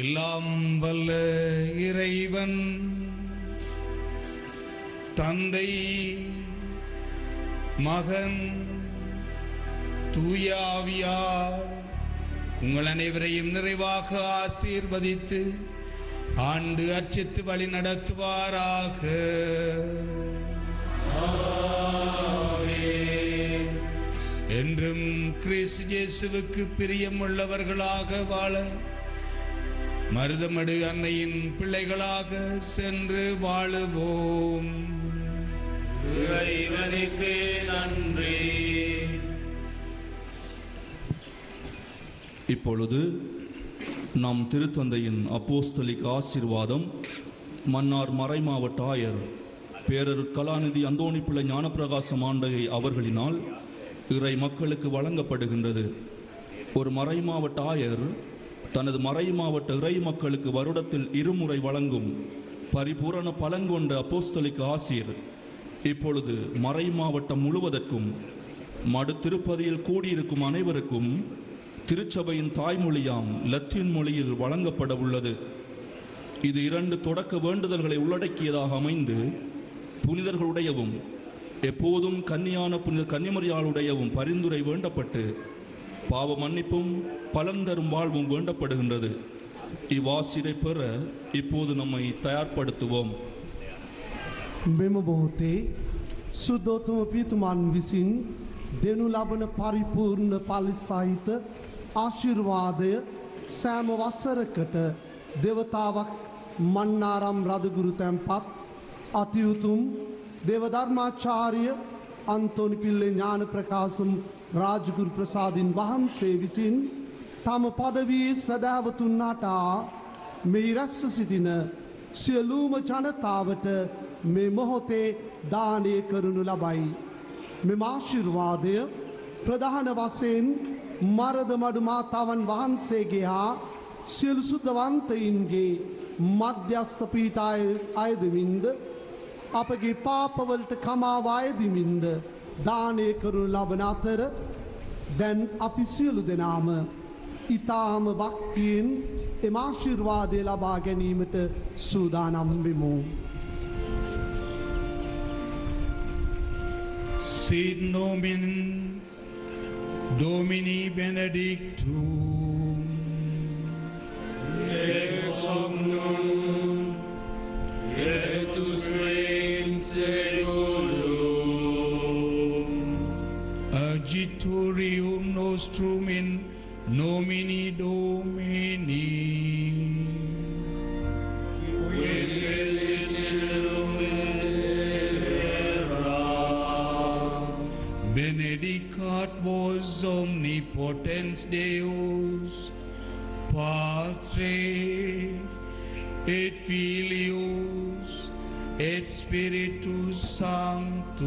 எல்லாம் வல்ல இறைவன். தந்தை மகன் தூயாவியா உங்கள் அனைவரையும் நிறைவாக ஆசீர்வதித்து ஆண்டு அச்சித்து வழி நடத்துவாராக. என்றும் கிறிஸ்து இயேசுவுக்கு பிரியமுள்ளவர்களாக வாழ மருதமடு அன்னையின் பிள்ளைகளாக சென்று வாழுவோம். இறைவனுக்கு நன்றி. இப்பொழுது நம் திருத்தந்தையின் அப்போஸ்தலிக் ஆசீர்வாதம் மன்னார் மறைமாவட்ட ஆயர் பேரர் கலாநிதி அந்தோணி பிள்ளை ஞானப்பிரகாசம் ஆண்டகை அவர்களினால் இறை மக்களுக்கு வழங்கப்படுகின்றது. ஒரு மறைமாவட்ட ஆயர் தனது மறைமாவட்ட இறை மக்களுக்கு வருடத்தில் இருமுறை வழங்கும் பரிபூரண பலங்கொண்ட அப்போஸ்தலிக் ஆசிர். இப்பொழுது மறை மாவட்டம் முழுவதற்கும் மடு திருப்பதியில் கூடியிருக்கும் அனைவருக்கும் திருச்சபையின் தாய்மொழியாம் லத்தீன் மொழியில் வழங்கப்பட உள்ளது. இது இரண்டு தொடக்க வேண்டுதல்களை உள்ளடக்கியதாக அமைந்து புனிதர்களுடையவும் எப்போதும் கன்னியான புனித கன்னிமரியாளுடையவும் பரிந்துரை வேண்டப்பட்டு பாவ மன்னிப்பும் பலன் தரும் வாழ்வும் வேண்டப்படுகின்றது இவ்வாசிரை பெற இப்போது நம்மை தயார்படுத்துவோம் මෙම බොහොතේ සුද්ධෝතම පිතුමන් විසින් දෙනු ලබන පරිපූර්ණ පලිසාහිත ආශිර්වාදය සෑම වස්සරකට දෙවතාවක් මන්නාරම් රදගුරු තැන්පත් අතියුතුම් දෙවධර්මාචාරිය අන්තෝනි පිල්ලේ ඥාන ප්‍රකාශම් රාජගුරු ප්‍රසාදින් වහන්සේ විසින් තම පදවී සැදෑවතුන් හටා මේ රැස්ව සිටින සියලූම ජනතාවට මේ මොහොතේ දානය කරනු ලබයි. මෙම ආශිර්වාදය ප්‍රධාන වසයෙන් මරද මඩු මාතාවන් වහන්සේගේ හා සියලු සුද්ධවන්තයින්ගේ මධ්‍යස්ථ පීටාය අයදමින්ද අපගේ පාපවලට කමාව අයදිමින්ද දානය කරනු ලබන අතර දැන් අපි සියලු දෙනාම ඉතාම භක්තියෙන් එම ආශිර්වාදය ලබා ගැනීමට සූදානම් වෙමු. Sit nomen Domini benedictum nostrum in nomini Domini Benedicat vos omnipotens Deus, Patre et Filius et Spiritus Sanctus.